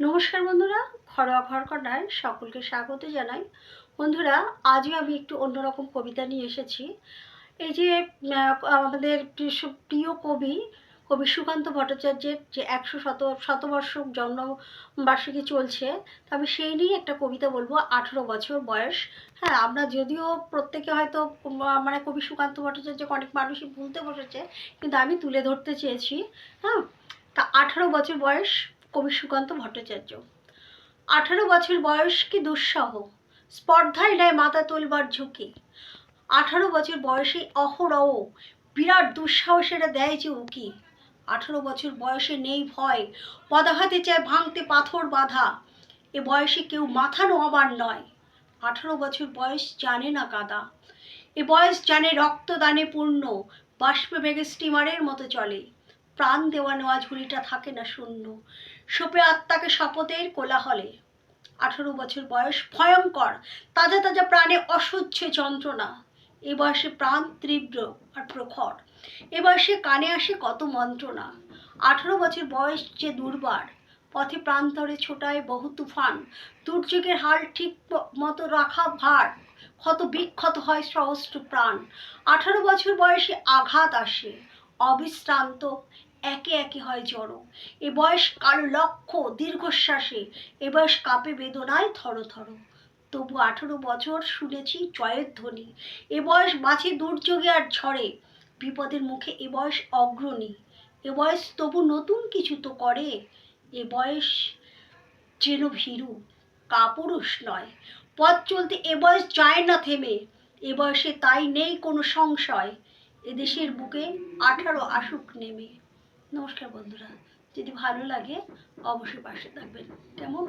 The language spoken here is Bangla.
নমস্কার বন্ধুরা, ঘরোয়া ঘরকন্যায় সকলকে স্বাগত জানাই। বন্ধুরা, আজও আমি একটু অন্যরকম কবিতা নিয়ে এসেছি। এই যে আমাদের প্রিয়- কবি কবি সুকান্ত ভট্টাচার্যের যে একশো শত শতবর্ষ জন্মবার্ষিকী চলছে আমি সেই নিয়ে একটা কবিতা বলব, আঠেরো বছর বয়স। হ্যাঁ আমরা যদিও প্রত্যেকে হয়তো মানে কবি সুকান্ত ভট্টাচার্যকে অনেক মানুষই ভুলতে বসেছে, কিন্তু আমি তুলে ধরতে চেয়েছি। হ্যাঁ তা আঠারো বছর বয়স কবি সুকান্ত ভট্টাচার্য। আঠারো বছর বয়স কি দুঃসহ? স্পর্ধায় নেয় মাথা তোলবার ঝুঁকি। আঠারো বছর বয়সে অহরহ, বিরাট দুঃসাহসেরা দেয় যে উকি। আঠারো বছর বয়সে নেই ভয়, পদাঘাতে চায় ভাঙতে পাথর বাঁধা। এ বয়সে কেউ মাথা নোয়াবার নয়। আঠারো বছর বয়স জানে না কাদা। এ বয়স জানে রক্তদানে পূর্ণ, বাষ্পে স্টিমারের মতো চলে। প্রাণ দেওয়া নেওয়া ঝুড়িটা থাকে না শূন্য। সোপে আত্মাকে শপথের কোলাহলে। আঠারো বছর বয়স, ভয়ঙ্কর তাজা তাজা প্রাণে অসহ্য যন্ত্রণা। এ বয়সে প্রাণ তীব্র আর প্রখর। এ বয়সে কানে আসে কত মন্ত্রণা। আঠারো বছর বয়স যে দুর্বার, পথে প্রান্তরে ছোটায় বহু তুফান। দুর্যোগের হাল ঠিক মতো রাখা ভার, ক্ষত বিক্ষত হয় সহস্র প্রাণ। আঠারো বছর বয়সে আঘাত আসে, অবিশ্রান্ত একে একে হয় জড়ো। এ বয়স কারও লক্ষ্য দীর্ঘশ্বাসে, এ বয়স কাঁপে বেদনায় থর থর তবু আঠেরো বছর শুনেছি জয়ের ধ্বনি। এ বয়স বাঁচে দুর্যোগে আর ঝড়ে। বিপদের মুখে এ বয়স অগ্রণী। এ বয়স তবু নতুন কিছু তো করে। এ বয়স যেন ভীরু, কাপুরুষ নয়। পথ চলতে এ বয়স যায় না থেমে। এ বয়সে তাই নেই কোনো সংশয়। এদেশের বুকে আঠারো আসুক নেমে। নমস্কার বন্ধুরা যদি ভালো লাগে অবশ্যই পাশে থাকবেন। কেমন?